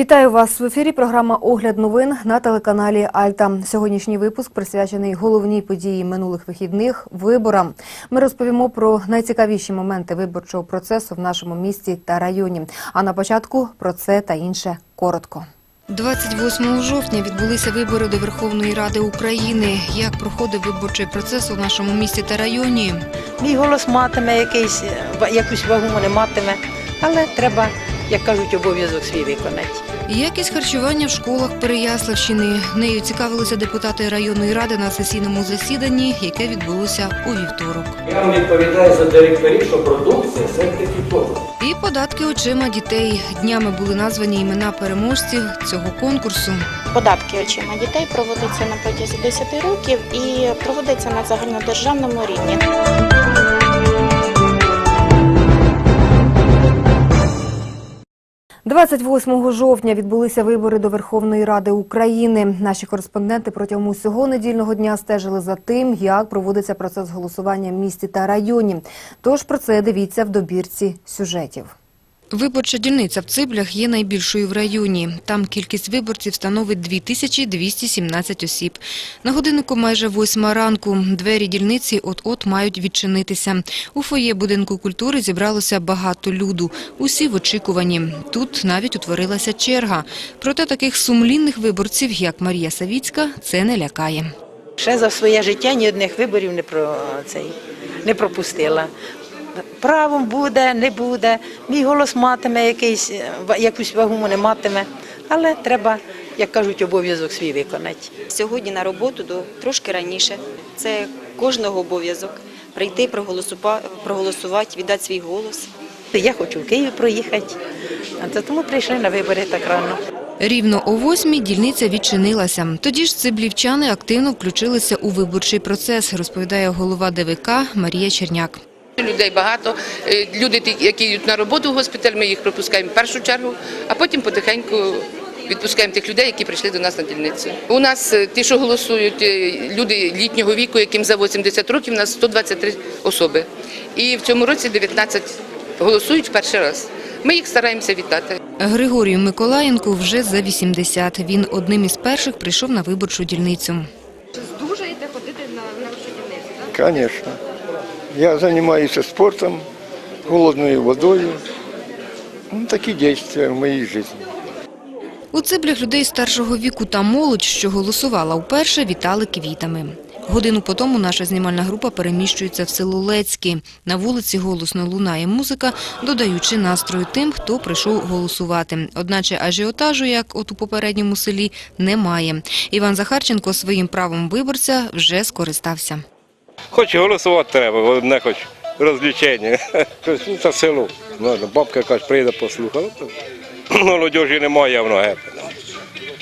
Вітаю вас в ефірі. Програма Огляд новин на телеканалі Альта. Сьогоднішній випуск присвячений головній події минулих вихідних виборам. Ми розповімо про найцікавіші моменти виборчого процесу в нашому місті та районі. А на початку про це та інше коротко. 28 жовтня відбулися вибори до Верховної Ради України. Як проходив виборчий процес у нашому місті та районі? Мій голос матиме якийсь, ва- якусь вагу не матиме, але треба, як кажуть, обов'язок свій виконати. Якість харчування в школах Переяславщини. Нею цікавилися депутати районної ради на сесійному засіданні, яке відбулося у вівторок. Я вам відповідаю за директорів, що продукція сертифікована. І податки очима дітей. Днями були названі імена переможців цього конкурсу. Податки очима дітей проводиться на протязі 10 років і проводиться на загальнодержавному рівні. – 28 жовтня відбулися вибори до Верховної Ради України. Наші кореспонденти протягом усього недільного дня стежили за тим, як проводиться процес голосування в місті та районі. Тож про це дивіться в добірці сюжетів. Виборча дільниця в Циблях є найбільшою в районі. Там кількість виборців становить 2217 осіб. На годиннику майже восьма ранку. Двері дільниці от-от мають відчинитися. У фоє будинку культури зібралося багато люду. Усі в очікуванні. Тут навіть утворилася черга. Проте таких сумлінних виборців, як Марія Савіцька, це не лякає. Ще за своє життя ні одних виборів не про цей не пропустила. Правом буде, не буде. Мій голос матиме якийсь, якусь вагу не матиме, але треба, як кажуть, обов'язок свій виконати. Сьогодні на роботу до трошки раніше. Це кожного обов'язок прийти, проголосувати, віддати свій голос. Я хочу в Київ проїхати, тому прийшли на вибори так рано. Рівно о восьмій дільниця відчинилася. Тоді ж циблівчани активно включилися у виборчий процес, розповідає голова ДВК Марія Черняк. Людей багато. Е, Люди, ті, які йдуть на роботу в госпіталь, ми їх пропускаємо в першу чергу, а потім потихеньку відпускаємо тих людей, які прийшли до нас на дільницю. У нас е, ті, що голосують, е, люди літнього віку, яким за 80 років, у нас 123 особи. І в цьому році 19 голосують в перший раз. Ми їх стараємося вітати. Григорію Миколаєнку вже за 80. Він одним із перших прийшов на виборчу дільницю. Конечно. Я занимаюсь спортом, холодною водою. Ну, такі дійства в моїй житті. У циблях людей старшого віку та молодь, що голосувала вперше, вітали квітами. Годину по тому наша знімальна група переміщується в село Лецьке. На вулиці голосно лунає музика, додаючи настрою тим, хто прийшов голосувати. Одначе ажіотажу, як от у попередньому селі, немає. Іван Захарченко своїм правом виборця вже скористався. Хоч голосувати треба, одне хоч розлічення. Ну, Це село. Бабка якась прийде послухала. то Молодіжі немає, а воно гепає.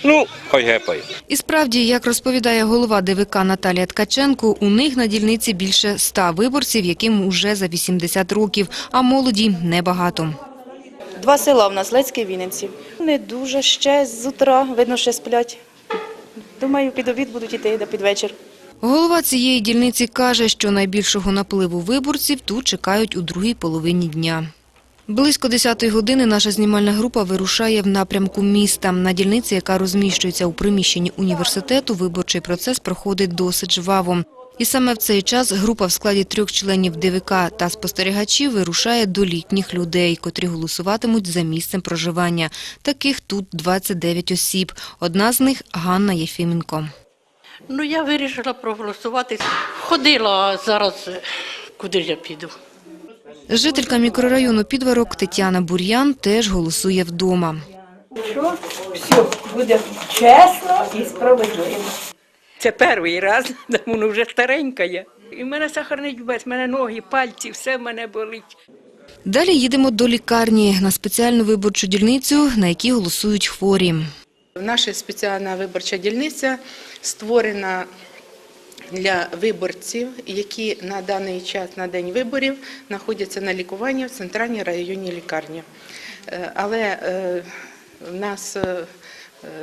Ну, хай гепає. І справді, як розповідає голова ДВК Наталія Ткаченко, у них на дільниці більше ста виборців, яким уже за 80 років, а молоді небагато. Два села в нас Лецьке і Вінниці. Не дуже ще з утра, видно, ще сплять. Думаю, під обід будуть іти до під вечір. Голова цієї дільниці каже, що найбільшого напливу виборців тут чекають у другій половині дня. Близько 10-ї години наша знімальна група вирушає в напрямку міста. На дільниці, яка розміщується у приміщенні університету, виборчий процес проходить досить жваво. І саме в цей час група в складі трьох членів ДВК та спостерігачів вирушає до літніх людей, котрі голосуватимуть за місцем проживання. Таких тут 29 осіб. Одна з них – Ганна Єфіменко. Ну, я вирішила проголосувати. Ходила, зараз е, куди я піду? Жителька мікрорайону Підварок Тетяна Бур'ян теж голосує вдома. Що все буде чесно і справедливо. Це перший раз, воно вже старенька є. І в мене сахарний діабет, в мене ноги, пальці, все в мене болить. Далі їдемо до лікарні на спеціальну виборчу дільницю, на якій голосують хворі. Наша спеціальна виборча дільниця створена для виборців, які на даний час, на день виборів, знаходяться на лікуванні в центральній районній лікарні. Е, Але е, в нас е,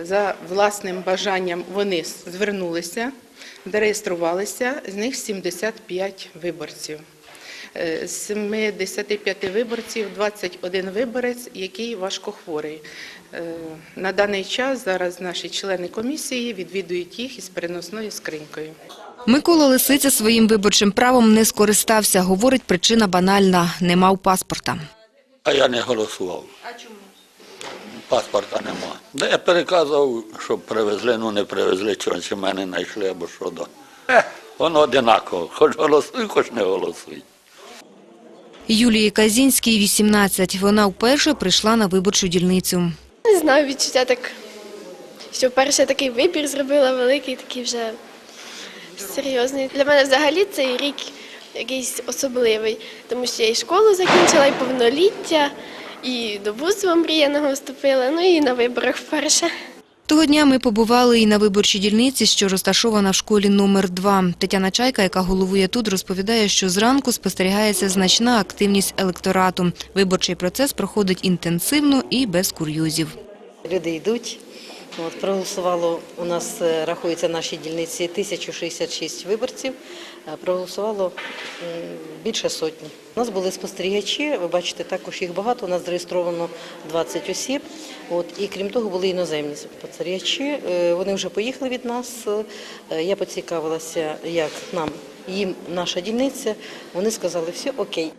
за власним бажанням вони звернулися, зареєструвалися, з них 75 виборців. З 75 виборців 21 виборець, який важкохворий. Е, На даний час зараз наші члени комісії відвідують їх із переносною скринькою. Микола Лисиця своїм виборчим правом не скористався. Говорить, причина банальна – не мав паспорта. А я не голосував. А чому? Паспорта нема. Де я переказував, щоб привезли, ну не привезли, чого чи мене знайшли або що. Да. Е, воно одинаково. Хоч голосуй, хоч не голосуй. Юлії Казінській – 18. Вона вперше прийшла на виборчу дільницю. Не знаю, відчуття так, що вперше такий вибір зробила великий, такий вже серйозний. Для мене взагалі цей рік якийсь особливий, тому що я і школу закінчила, і повноліття, і до вузу омріяного вступила, ну і на виборах вперше. Того дня ми побували і на виборчій дільниці, що розташована в школі номер 2 Тетяна Чайка, яка головує тут, розповідає, що зранку спостерігається значна активність електорату. Виборчий процес проходить інтенсивно і без кур'юзів. Люди йдуть. От, проголосувало, у нас е, рахується нашій дільниці 1066 виборців, проголосувало більше сотні. У нас були спостерігачі, ви бачите, також їх багато, у нас зареєстровано 20 осіб. От, і крім того, були іноземні спостерігачі, Е, вони вже поїхали від нас. Е, Я поцікавилася, як нам, їм наша дільниця, вони сказали, все окей.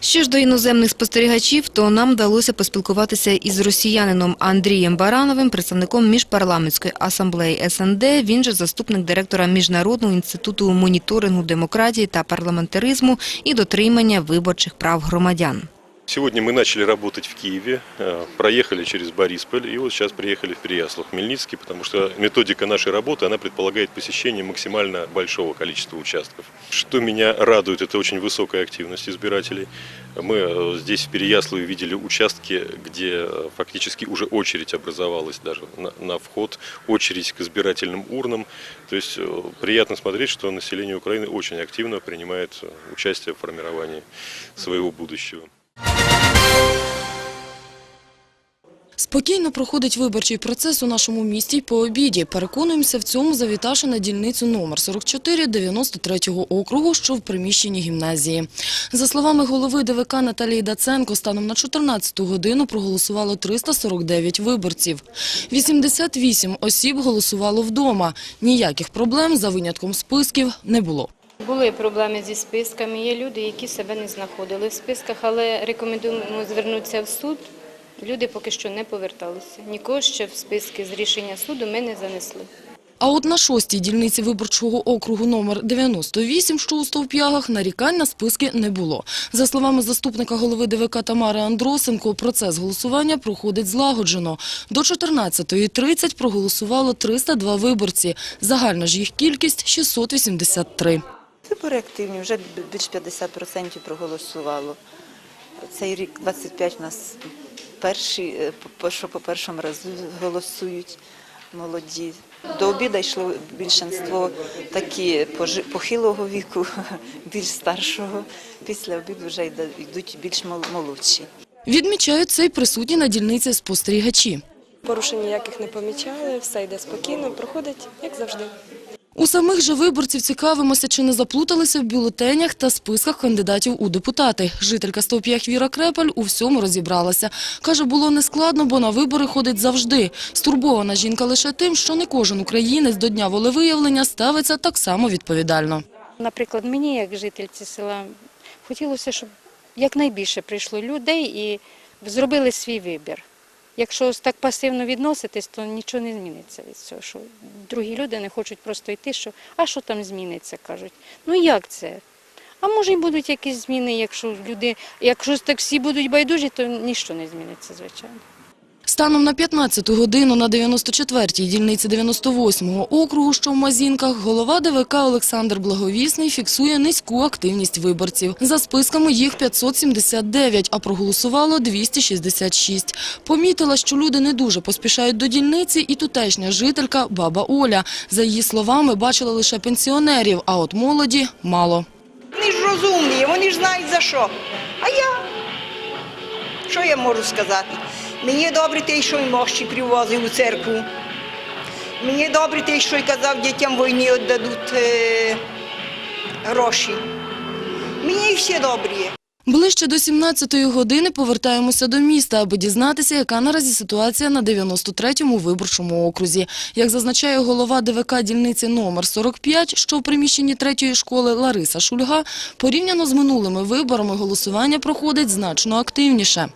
Що ж до іноземних спостерігачів, то нам вдалося поспілкуватися із росіянином Андрієм Барановим, представником міжпарламентської асамблеї СНД. Він же заступник директора Міжнародного інституту моніторингу демократії та парламентаризму і дотримання виборчих прав громадян. Сегодня мы начали работать в Киеве, э, проехали через Борисполь и вот сейчас приехали в Переяслав-Хмельницкий, потому что методика нашей работы, она предполагает посещение максимально большого количества участков. Что меня радует, это очень высокая активность избирателей. Мы э, здесь в Переяславе видели участки, где э, фактически уже очередь образовалась даже на, на вход, очередь к избирательным урнам. То есть приятно смотреть, что население Украины очень активно принимает участие в формировании своего будущего. Спокійно проходить виборчий процес у нашому місті й по обіді. Переконуємося в цьому, завітавши на дільницю номер 44 93-го округу, що в приміщенні гімназії. За словами голови ДВК Наталії Даценко, станом на 14-ту годину проголосувало 349 виборців. 88 осіб голосувало вдома. Ніяких проблем за винятком списків не було. Були проблеми зі списками. Є люди, які себе не знаходили в списках, але рекомендуємо звернутися в суд. Люди поки що не поверталися. Нікого ще в списки з рішення суду ми не занесли. А от на шостій дільниці виборчого округу номер 98, що у Стовп'ягах, нарікань на списки не було. За словами заступника голови ДВК Тамари Андросенко, процес голосування проходить злагоджено. До 14.30 проголосувало 302 виборці. Загальна ж їх кількість – 683. Вибори активні, вже більш 50% проголосувало. Цей рік 25 у нас перші, е, що по першому разу голосують молоді. До обіду йшло більшинство такі похилого віку, більш старшого. Після обіду вже йде- йдуть більш мол- молодші. Відмічають це й присутні на дільниці спостерігачі. Порушень ніяких не помічали, все йде спокійно, проходить, як завжди. У самих же виборців цікавимося, чи не заплуталися в бюлетенях та списках кандидатів у депутати. Жителька Стовп'ях Віра Крепель у всьому розібралася. Каже, було нескладно, бо на вибори ходить завжди. Стурбована жінка лише тим, що не кожен українець до дня волевиявлення ставиться так само відповідально. Наприклад, мені, як жительці села, хотілося, щоб якнайбільше прийшло людей і зробили свій вибір. Якщо ось так пасивно відноситись, то нічого не зміниться від цього. Що другі люди не хочуть просто йти, що а що там зміниться, кажуть. Ну як це? А може й будуть якісь зміни, якщо люди, якщо так всі будуть байдужі, то нічого не зміниться, звичайно. Станом на 15-ту годину на 94-й дільниці 98-го округу, що в Мазінках, голова ДВК Олександр Благовісний фіксує низьку активність виборців. За списками їх 579, а проголосувало 266. Помітила, що люди не дуже поспішають до дільниці і тутешня жителька баба Оля. За її словами, бачила лише пенсіонерів, а от молоді – мало. Вони ж розумні, вони ж знають за що. А я? Що я можу сказати? Мені добре те, що й мощі привозив у церкву. Мені добре те, що й казав дітям війні віддадуть е, гроші. Мені всі добрі. Ближче до 17-ї години повертаємося до міста, аби дізнатися, яка наразі ситуація на 93-му виборчому окрузі. Як зазначає голова ДВК дільниці номер 45, що в приміщенні третьої школи Лариса Шульга, порівняно з минулими виборами голосування проходить значно активніше.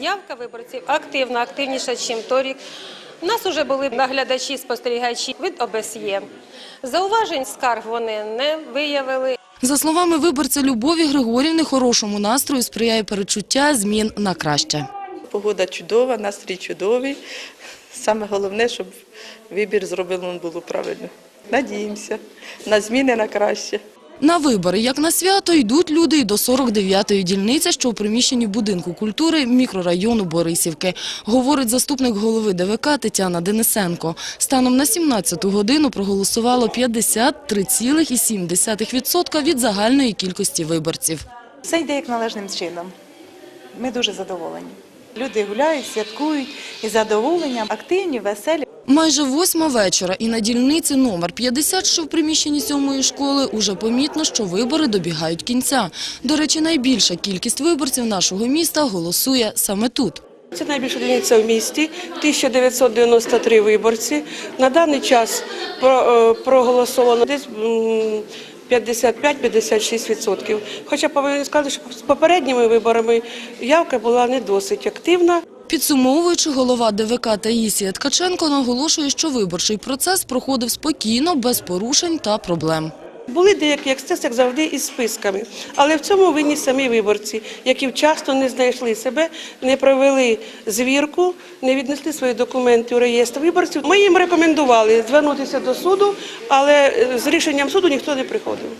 Явка виборців активна, активніша, ніж торік. У нас вже були наглядачі, спостерігачі від ОБСЄ. Зауважень скарг вони не виявили. За словами виборця Любові Григорівни, хорошому настрою сприяє перечуття змін на краще. Погода чудова, настрій чудовий. Саме головне, щоб вибір зроблено було правильно. Надіємося на зміни на краще. На вибори, як на свято, йдуть люди і до 49-ї дільниці, що у приміщенні будинку культури мікрорайону Борисівки, говорить заступник голови ДВК Тетяна Денисенко. Станом на 17-ту годину проголосувало 53,7% від загальної кількості виборців. Все йде як належним чином. Ми дуже задоволені. Люди гуляють, святкують із задоволенням, активні, веселі. Майже восьма вечора і на дільниці номер 50, що в приміщенні сьомої школи, уже помітно, що вибори добігають кінця. До речі, найбільша кількість виборців нашого міста голосує саме тут. Це найбільша дільниця в місті, 1993 виборці. На даний час е, проголосовано десь м, 55-56%. Хоча повинен сказати, що з попередніми виборами явка була не досить активна. Підсумовуючи, голова ДВК Таїсія Ткаченко наголошує, що виборчий процес проходив спокійно, без порушень та проблем. Були деякі ексцеси, як завжди, із списками. Але в цьому винні самі виборці, які вчасно не знайшли себе, не провели звірку, не віднесли свої документи у реєстр виборців. Ми їм рекомендували звернутися до суду, але е, з рішенням суду ніхто не приходив.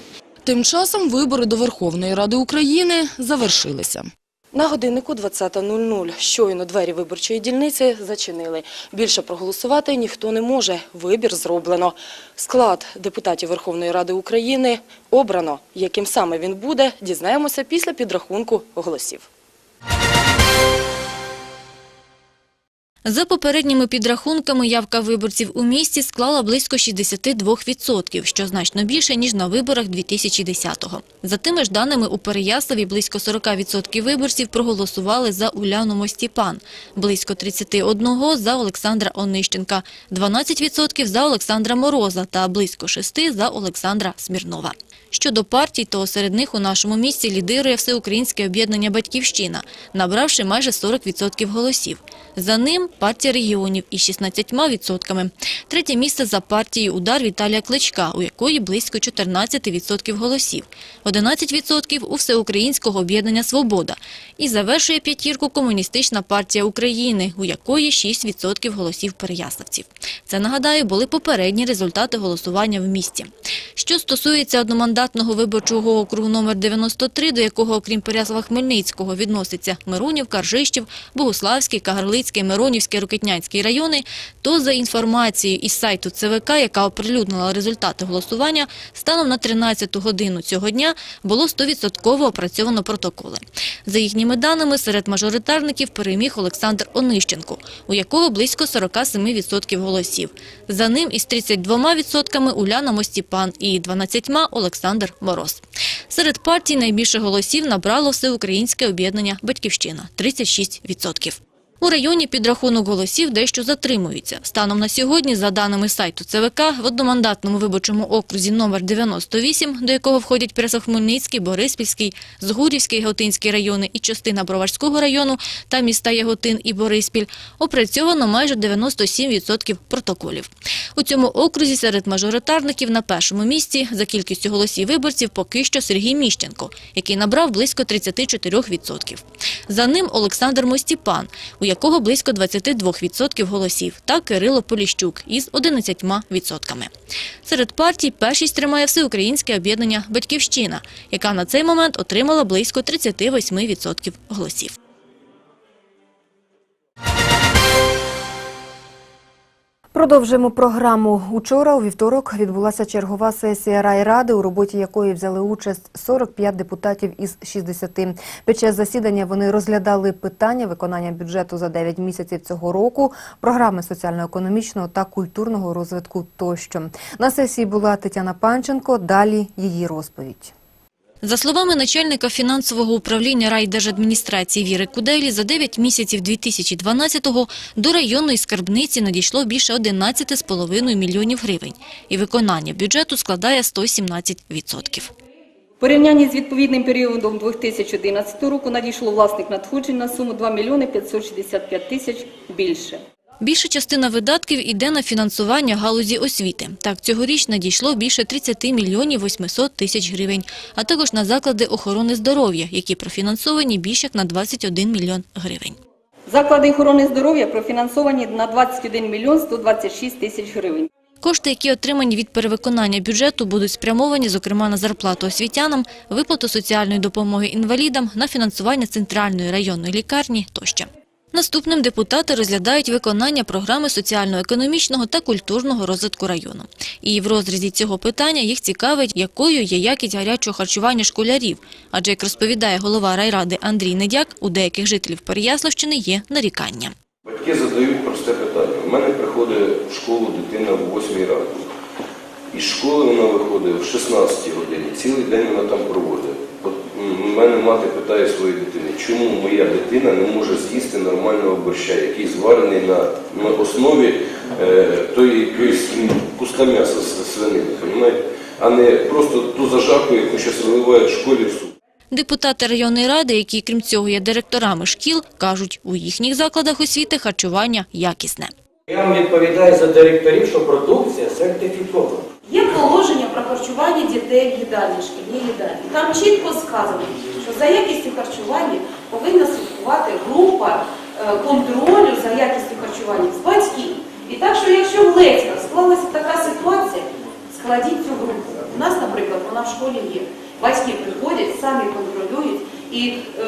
Тим часом вибори до Верховної Ради України завершилися. На годиннику 20.00 щойно двері виборчої дільниці зачинили. Більше проголосувати ніхто не може. Вибір зроблено. Склад депутатів Верховної Ради України обрано. Яким саме він буде, дізнаємося після підрахунку голосів. За попередніми підрахунками, явка виборців у місті склала близько 62%, що значно більше, ніж на виборах 2010-го. За тими ж даними, у Переяславі близько 40% виборців проголосували за Уляну Мостіпан, близько 31% за Олександра Онищенка, 12% за Олександра Мороза та близько 6% за Олександра Смірнова. Щодо партій, то серед них у нашому місті лідирує Всеукраїнське об'єднання «Батьківщина», набравши майже 40% голосів. За ним партія регіонів із 16%. Третє місце за партією «Удар» Віталія Кличка, у якої близько 14% голосів. 11% у Всеукраїнського об'єднання «Свобода». І завершує п'ятірку Комуністична партія України, у якої 6% голосів переяславців. Це, нагадаю, були попередні результати голосування в місті. Що стосується одномандатного виборчого округу номер 93, до якого, окрім Переяслава-Хмельницького, відноситься Миронівка, Ржищів, Богуславський, Кагарлицький, Миронівський, Рокитнянський райони, то за інформацією із сайту ЦВК, яка оприлюднила результати голосування, станом на 13 годину цього дня було 100% опрацьовано протоколи. За їхніми даними, серед мажоритарників переміг Олександр Онищенко, у якого близько 47% голосів. За ним із 32% Уляна Мостіпан і 12% Олександр Мороз. Серед партій найбільше голосів набрало Всеукраїнське об'єднання «Батьківщина» – 36%. У районі підрахунок голосів дещо затримується. Станом на сьогодні, за даними сайту ЦВК, в одномандатному виборчому окрузі номер 98, до якого входять Пересохмельницький, Бориспільський, Згурівський, Яготинський райони і частина Броварського району та міста Яготин і Бориспіль, опрацьовано майже 97% протоколів. У цьому окрузі серед мажоритарників на першому місці за кількістю голосів виборців поки що Сергій Міщенко, який набрав близько 34%. За ним Олександр Мостіпан, у якого близько 22% голосів, та Кирило Поліщук із 11%. Серед партій першість тримає Всеукраїнське об'єднання «Батьківщина», яка на цей момент отримала близько 38% голосів. Продовжуємо програму. Учора, у вівторок, відбулася чергова сесія райради, у роботі якої взяли участь 45 депутатів із 60. Під час засідання вони розглядали питання виконання бюджету за 9 місяців цього року, програми соціально-економічного та культурного розвитку тощо. На сесії була Тетяна Панченко. Далі її розповідь. За словами начальника фінансового управління райдержадміністрації Віри Куделі, за 9 місяців 2012-го до районної скарбниці надійшло більше 11,5 мільйонів гривень. І виконання бюджету складає 117%. В порівнянні з відповідним періодом 2011 року надійшло власник надходжень на суму 2 мільйони 565 тисяч більше. Більша частина видатків іде на фінансування галузі освіти. Так, цьогоріч надійшло більше 30 мільйонів 800 тисяч гривень, а також на заклади охорони здоров'я, які профінансовані більше як на 21 мільйон гривень. Заклади охорони здоров'я профінансовані на 21 мільйон 126 тисяч гривень. Кошти, які отримані від перевиконання бюджету, будуть спрямовані, зокрема, на зарплату освітянам, виплату соціальної допомоги інвалідам, на фінансування центральної районної лікарні тощо. Наступним депутати розглядають виконання програми соціально-економічного та культурного розвитку району. І в розрізі цього питання їх цікавить, якою є якість гарячого харчування школярів. Адже, як розповідає голова райради Андрій Недяк, у деяких жителів Переяславщини є нарікання. Батьки задають просте питання. У мене приходить в школу дитина в 8 ранку. Із школи вона виходить в 16 годині, цілий день вона там проводить. У мене мати питає своєї дитини, чому моя дитина не може з'їсти нормального борща, який зварений на, на основі е, тої якоїсь куска м'яса з свинини, понімаєте? а не просто ту зажарку, яку зараз виливають в школі в суп. Депутати районної ради, які, крім цього, є директорами шкіл, кажуть, у їхніх закладах освіти харчування якісне. Я вам відповідаю за директорів, що продукція сертифікована. Є положення про харчування дітей в їдальні, шкільній їдальні. Там чітко сказано, що за якістю харчування повинна слідкувати група е, контролю за якістю харчування з батьків. І так, що якщо в Лецьках склалася така ситуація, складіть цю групу. У нас, наприклад, вона в школі є. Батьки приходять, самі контролюють і е,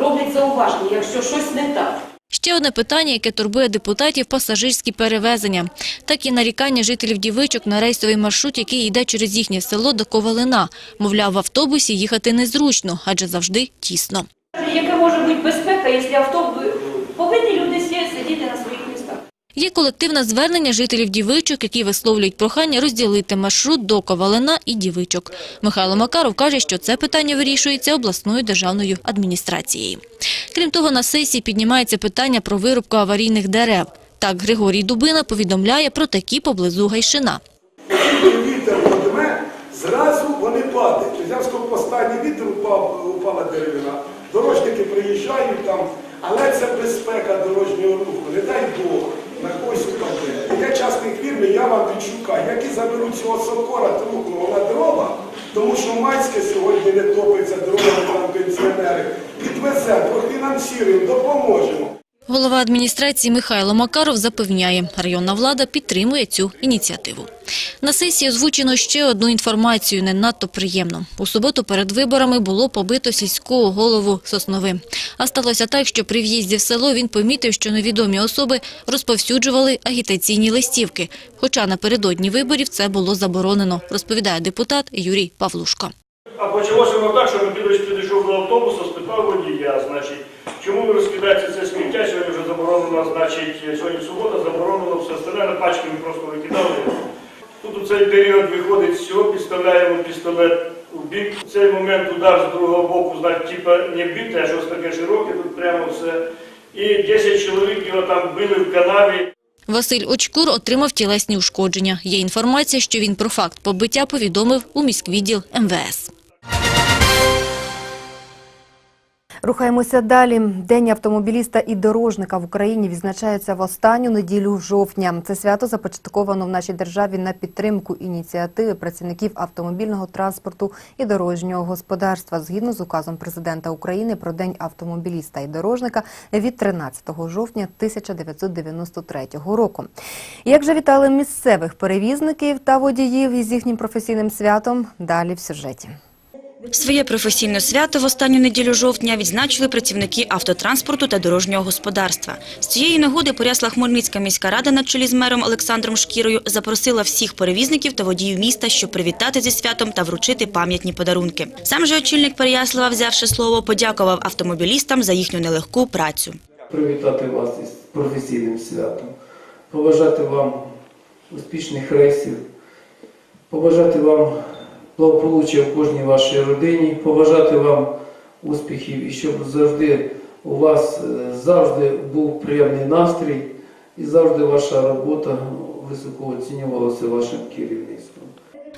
роблять зауваження, якщо щось не так. Ще одне питання, яке турбує депутатів – пасажирські перевезення. Так і нарікання жителів Дівичок на рейсовий маршрут, який йде через їхнє село до Ковалина. Мовляв, в автобусі їхати незручно, адже завжди тісно. Яка може бути безпека, якщо автобус повинні люди сидіти на своїх містах? Є колективне звернення жителів Дівичок, які висловлюють прохання розділити маршрут до Ковалина і Дівичок. Михайло Макаров каже, що це питання вирішується обласною державною адміністрацією. Крім того, на сесії піднімається питання про вирубку аварійних дерев. Так Григорій Дубина повідомляє про такі поблизу Гайшина. вітер подме, зразу вони падають. У зв'язку з останній вітер упав, упала деревина. Дорожники приїжджають там, але це безпека дорожнього руху. Не дай Бог, на когось упаде. Є частних я вам відшукаю, і заберу цього сокора трухного на дрова, тому що Майське сьогодні не топиться дровами там пенсіонери. Підвеземо, профінансуємо, допоможемо. Голова адміністрації Михайло Макаров запевняє, районна влада підтримує цю ініціативу. На сесії озвучено ще одну інформацію, не надто приємну. У суботу перед виборами було побито сільського голову Соснови. А сталося так, що при в'їзді в село він помітив, що невідомі особи розповсюджували агітаційні листівки. Хоча напередодні виборів це було заборонено, розповідає депутат Юрій Павлушко. А почалося воно так, що Микитович підійшов до автобуса, спитав водія, значить, чому ви розкидаєте це вже значить, сьогодні субота, заборонено все остальне, на пачки ми просто викидали. Тут у цей період виходить з підставляємо пістолет у бік. В цей момент удар з другого боку, значить, типа не бите, а щось таке широке, тут прямо все. І 10 чоловік його там били в канаві. Василь Очкур отримав тілесні ушкодження. Є інформація, що він про факт побиття повідомив у міськвідділ МВС. Рухаємося далі. День автомобіліста і дорожника в Україні відзначається в останню неділю жовтня. Це свято започатковано в нашій державі на підтримку ініціативи працівників автомобільного транспорту і дорожнього господарства згідно з указом президента України про День автомобіліста і дорожника від 13 жовтня 1993 року. Як же вітали місцевих перевізників та водіїв із їхнім професійним святом? Далі в сюжеті. Своє професійне свято в останню неділю жовтня відзначили працівники автотранспорту та дорожнього господарства. З цієї нагоди Порясла-Хмельницька міська рада на чолі з мером Олександром Шкірою запросила всіх перевізників та водіїв міста, щоб привітати зі святом та вручити пам'ятні подарунки. Сам же очільник Переяслава, взявши слово, подякував автомобілістам за їхню нелегку працю. привітати вас із професійним святом, побажати вам успішних рейсів, побажати вам благополуччя в кожній вашій родині, побажати вам успіхів і щоб завжди у вас е, завжди був приємний настрій і завжди ваша робота високо оцінювалася вашим керівництвом.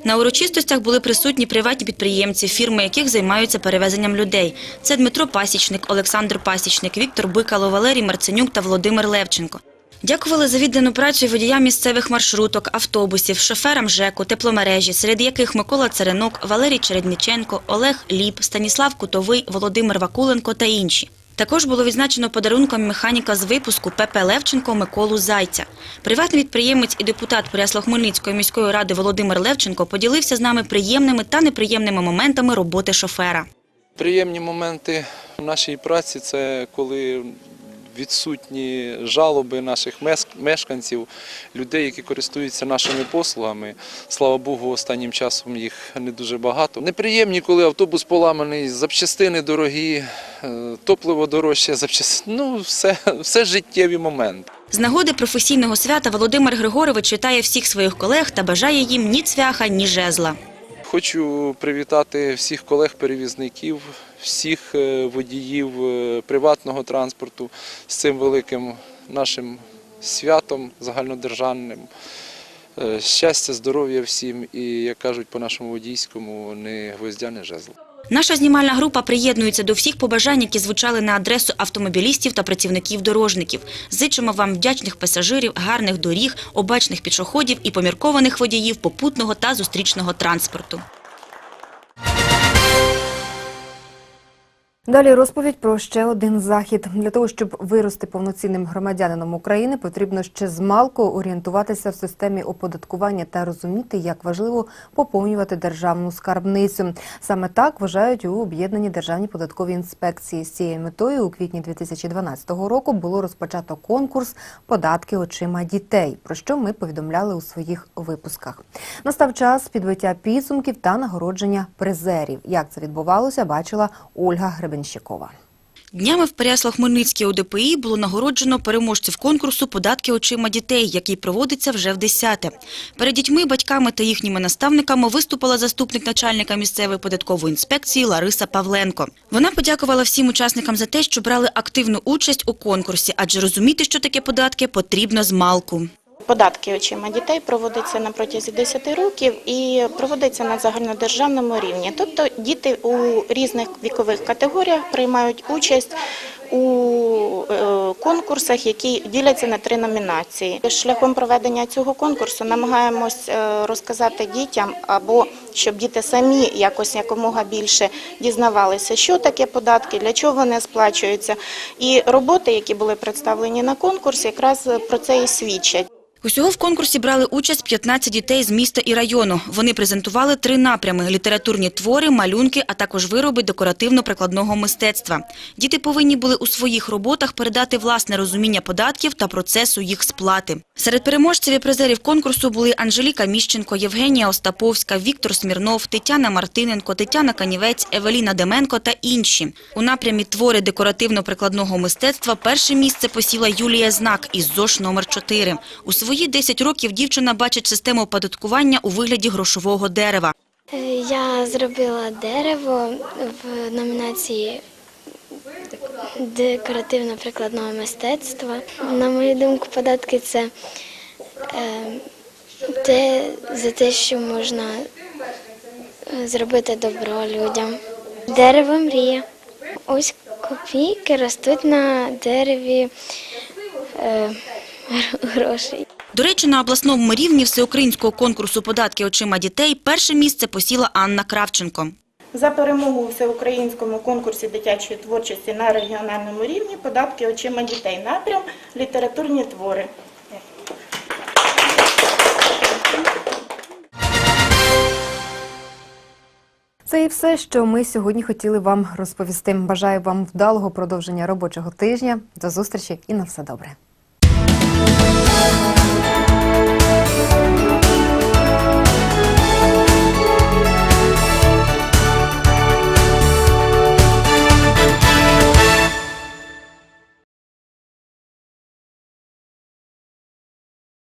На урочистостях були присутні приватні підприємці, фірми яких займаються перевезенням людей. Це Дмитро Пасічник, Олександр Пасічник, Віктор Бикало, Валерій Марценюк та Володимир Левченко. Дякували за віддану працю й водіям місцевих маршруток, автобусів, шоферам ЖЕКу, тепломережі, серед яких Микола Царинок, Валерій Чередниченко, Олег Ліп, Станіслав Кутовий, Володимир Вакуленко та інші. Також було відзначено подарунком механіка з випуску ПП Левченко Миколу Зайця. Приватний підприємець і депутат Переяслав-Хмельницької міської ради Володимир Левченко поділився з нами приємними та неприємними моментами роботи шофера. Приємні моменти в нашій праці це коли відсутні жалоби наших мешканців, людей, які користуються нашими послугами. Слава Богу, останнім часом їх не дуже багато. Неприємні, коли автобус поламаний, запчастини дорогі, е, топливо дорожче, запчастини. Ну, все, все життєві моменти. З нагоди професійного свята Володимир Григорович вітає всіх своїх колег та бажає їм ні цвяха, ні жезла. Хочу привітати всіх колег-перевізників, всіх е, водіїв е, приватного транспорту з цим великим нашим святом загальнодержавним. Е, Щастя, здоров'я всім і, як кажуть по нашому водійському, не гвоздя, не жезл. Наша знімальна група приєднується до всіх побажань, які звучали на адресу автомобілістів та працівників дорожників. Зичимо вам вдячних пасажирів, гарних доріг, обачних пішоходів і поміркованих водіїв попутного та зустрічного транспорту. Далі розповідь про ще один захід. Для того, щоб вирости повноцінним громадянином України, потрібно ще з малку орієнтуватися в системі оподаткування та розуміти, як важливо поповнювати державну скарбницю. Саме так вважають у об'єднанні державні податкові інспекції. З цією метою у квітні 2012 року було розпочато конкурс податки очима дітей, про що ми повідомляли у своїх випусках. Настав час підбиття підсумків та нагородження призерів. Як це відбувалося, бачила Ольга Гребенщикова. Днями в Переяслав-Хмельницькій ОДПІ було нагороджено переможців конкурсу «Податки очима дітей», який проводиться вже в десяте. Перед дітьми, батьками та їхніми наставниками виступила заступник начальника місцевої податкової інспекції Лариса Павленко. Вона подякувала всім учасникам за те, що брали активну участь у конкурсі, адже розуміти, що таке податки, потрібно з малку. Податки очима дітей проводиться на протязі 10 років і проводиться на загальнодержавному рівні. Тобто діти у різних вікових категоріях приймають участь у е, конкурсах, які діляться на три номінації. Шляхом проведення цього конкурсу намагаємось е, розказати дітям або щоб діти самі якось якомога більше дізнавалися, що таке податки, для чого вони сплачуються. І роботи, які були представлені на конкурсі, якраз про це і свідчать. Усього в конкурсі брали участь 15 дітей з міста і району. Вони презентували три напрями – літературні твори, малюнки, а також вироби декоративно-прикладного мистецтва. Діти повинні були у своїх роботах передати власне розуміння податків та процесу їх сплати. Серед переможців і призерів конкурсу були Анжеліка Міщенко, Євгенія Остаповська, Віктор Смірнов, Тетяна Мартиненко, Тетяна Канівець, Евеліна Деменко та інші. У напрямі твори декоративно-прикладного мистецтва перше місце посіла Юлія Знак із ЗОШ номер 4. У свої 10 років дівчина бачить систему оподаткування у вигляді грошового дерева. Е, Я зробила дерево в номінації декоративно-прикладного мистецтва. На мою думку, податки це е, те, за те, що можна е, зробити добро людям. Дерево мрія. Ось копійки ростуть на дереві грошей. До речі, на обласному рівні всеукраїнського конкурсу «Податки очима дітей» перше місце посіла Анна Кравченко. За перемогу у всеукраїнському конкурсі дитячої творчості на регіональному рівні податки очима дітей. Напрям літературні твори. Це і все, що ми сьогодні хотіли вам розповісти. Бажаю вам вдалого продовження робочого тижня. До зустрічі і на все добре.